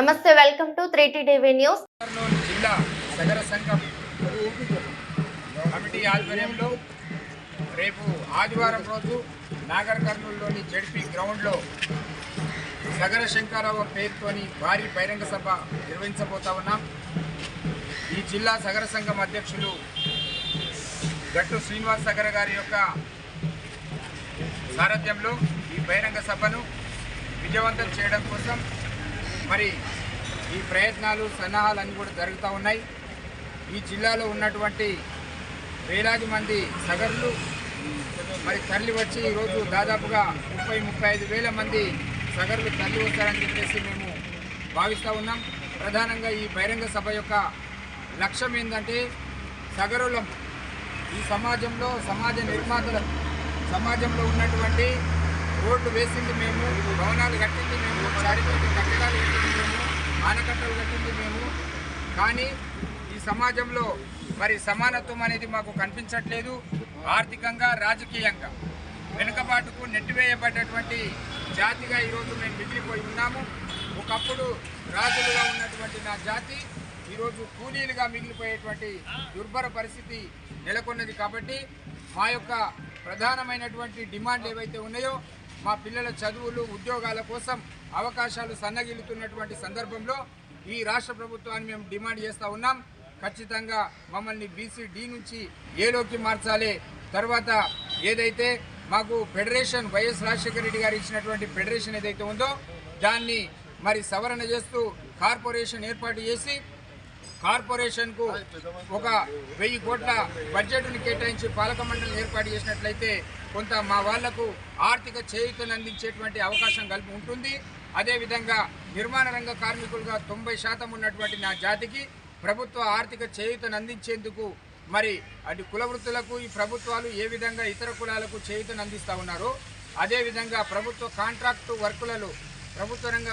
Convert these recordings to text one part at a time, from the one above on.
నమస్తే welcome to three TV news. Kurnool జిల్లా సగర సంఘం కమిటీ ఆధ్వర్యంలో రేపు ఆదివారం రోజు నాగర్ కర్నూలులోని జడ్పీ గ్రౌండ్లో సగర శంకరరావు పేరుతోని భారీ బహిరంగ సభ నిర్వహించబోతా ఉన్నాం. ఈ జిల్లా సగర సంఘం అధ్యక్షులు గట్టు శ్రీనివాస్ సగర గారి యొక్క సారథ్యంలో ఈ బహిరంగ సభను విజయవంతం చేయడం కోసం మరి ఈ ప్రయత్నాలు సన్నాహాలు అన్నీ కూడా జరుగుతూ ఉన్నాయి. ఈ జిల్లాలో ఉన్నటువంటి వేలాది మంది సగర్లు మరి తరలి వచ్చి ఈరోజు దాదాపుగా ముప్పై ముప్పై ఐదు వేల మంది సగర్లు తరలి వస్తారని చెప్పేసి మేము భావిస్తూ ఉన్నాం. ప్రధానంగా ఈ బహిరంగ సభ యొక్క లక్ష్యం ఏంటంటే సగరులం ఈ సమాజంలో సమాజ నిర్మాతల సమాజంలో ఉన్నటువంటి రోడ్లు వేసింది మేము భవనాలు కట్టింది మేము చారిత్రక కట్టింది ఆనకట్టలు కట్టింది మేము. కానీ ఈ సమాజంలో మరి సమానత్వం అనేది మాకు కనిపించట్లేదు. ఆర్థికంగా రాజకీయంగా. వెనుకబాటుకు నెట్టివేయబడ్డటువంటి జాతిగా ఈరోజు మేము మిగిలిపోయి ఉన్నాము. ఒకప్పుడు రాజులుగా ఉన్నటువంటి నా జాతి ఈరోజు కూలీలుగా మిగిలిపోయేటువంటి దుర్భర పరిస్థితి నెలకొన్నది కాబట్టి మా యొక్క ప్రధానమైనటువంటి డిమాండ్ ఏవైతే ఉన్నాయో మా పిల్లల చదువులు ఉద్యోగాల కోసం అవకాశాలు సన్నగిల్లుతున్నటువంటి సందర్భంలో ఈ రాష్ట్ర ప్రభుత్వాన్ని మేము డిమాండ్ చేస్తూ ఉన్నాం. ఖచ్చితంగా మమ్మల్ని బీసీ డి నుంచి ఏలోకి మార్చాలి. తర్వాత ఏదైతే మాకు ఫెడరేషన్ వైఎస్ రాజశేఖర రెడ్డి గారు ఇచ్చినటువంటి ఫెడరేషన్ ఏదైతే ఉందో దాన్ని మరి సవరణ చేస్తూ కార్పొరేషన్ ఏర్పాటు చేసి కార్పొరేషన్కు ఒక వెయ్యి కోట్ల బడ్జెట్ను కేటాయించి పాలక మండలిని ఏర్పాటు చేసినట్లయితే కొంత మా వాళ్ళకు ఆర్థిక చేయూతను అందించేటువంటి అవకాశం కలిపి ఉంటుంది. అదేవిధంగా నిర్మాణ రంగ కార్మికులుగా తొంభై శాతం ఉన్నటువంటి నా జాతికి ప్రభుత్వ ఆర్థిక చేయూతను అందించేందుకు మరి అటు కుల వృత్తులకు ఈ ప్రభుత్వాలు ఏ విధంగా ఇతర కులాలకు చేయుతను అందిస్తూ ఉన్నారో అదేవిధంగా ప్రభుత్వ కాంట్రాక్టు వర్కులలో ప్రభుత్వ రంగ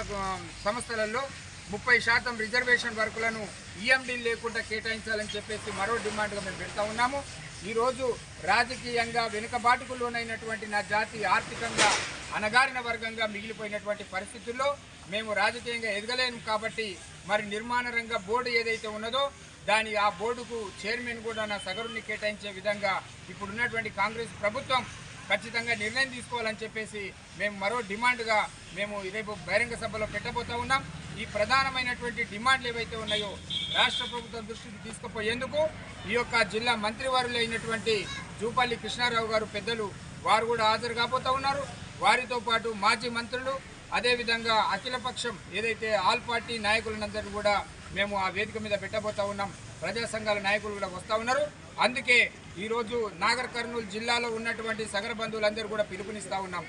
సంస్థలలో ముప్పై శాతం రిజర్వేషన్ వర్కులను ఈఎండీ లేకుండా కేటాయించాలని చెప్పేసి మరో డిమాండ్గా మేము పెడతా ఉన్నాము. ఈరోజు రాజకీయంగా వెనుకబాటుకు లోనైనటువంటి నా జాతి ఆర్థికంగా అనగారిన వర్గంగా మిగిలిపోయినటువంటి పరిస్థితుల్లో మేము రాజకీయంగా ఎదగలేము కాబట్టి మరి నిర్మాణ రంగ బోర్డు ఏదైతే ఉన్నదో దాని ఆ బోర్డుకు చైర్మన్ కూడా నా సగరుని కేటాయించే విధంగా ఇప్పుడు ఉన్నటువంటి కాంగ్రెస్ ప్రభుత్వం ఖచ్చితంగా నిర్ణయం తీసుకోవాలని చెప్పేసి మేము మరో డిమాండ్గా మేము రేపు బహిరంగ సభలో పెట్టబోతా ఉన్నాం. ఈ ప్రధానమైనటువంటి డిమాండ్లు ఏవైతే ఉన్నాయో రాష్ట్ర ప్రభుత్వం దృష్టికి తీసుకుపోయేందుకు ఈ యొక్క జిల్లా మంత్రివారులు అయినటువంటి జూపల్లి కృష్ణారావు గారు పెద్దలు వారు కూడా హాజరు కాబోతూ ఉన్నారు. వారితో పాటు మాజీ మంత్రులు అదేవిధంగా అఖిలపక్షం ఏదైతే ఆల్ పార్టీ నాయకులందరూ కూడా మేము ఆ వేదిక మీద పెట్టబోతా ఉన్నాం. ప్రజా సంఘాల నాయకులు కూడా వస్తూ ఉన్నారు. అందుకే ఈరోజు నాగర్ కర్నూలు జిల్లాలో ఉన్నటువంటి సగర బంధువులందరూ కూడా పిలుపునిస్తూ ఉన్నాం.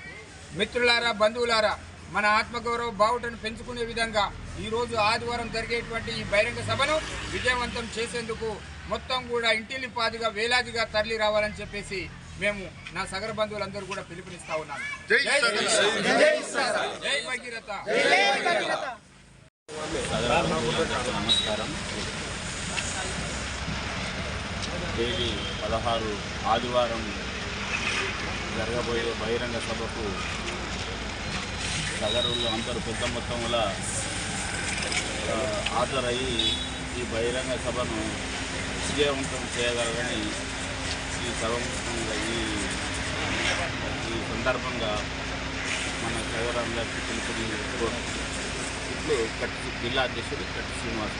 మిత్రులారా బంధువులారా మన ఆత్మగౌరవ బావుటను పెంచుకునే విధంగా ఈరోజు ఆదివారం జరిగేటువంటి ఈ బహిరంగ సభను విజయవంతం చేసేందుకు మొత్తం కూడా ఇంటిల్లిపాదిగా వేలాదిగా తరలి రావాలని చెప్పేసి మేము నా సగర బంధువులందరూ కూడా పిలుపునిస్తా ఉన్నాను జై భగీరథ. నమస్కారం తేదీ పదహారు ఆదివారం జరగబోయే బహిరంగ సభకు సగరులు అందరూ పెద్ద మొత్తంలో హాజరయ్యి ఈ బహిరంగ సభను విజయవంతం చేయగలరని ఈ సభ ఈ ఈ సందర్భంగా మన సగరందరికీ పిలుపుని ఇప్పుడు కట్టి జిల్లా అధ్యక్షుడు కట్టి శ్రీనివాస్.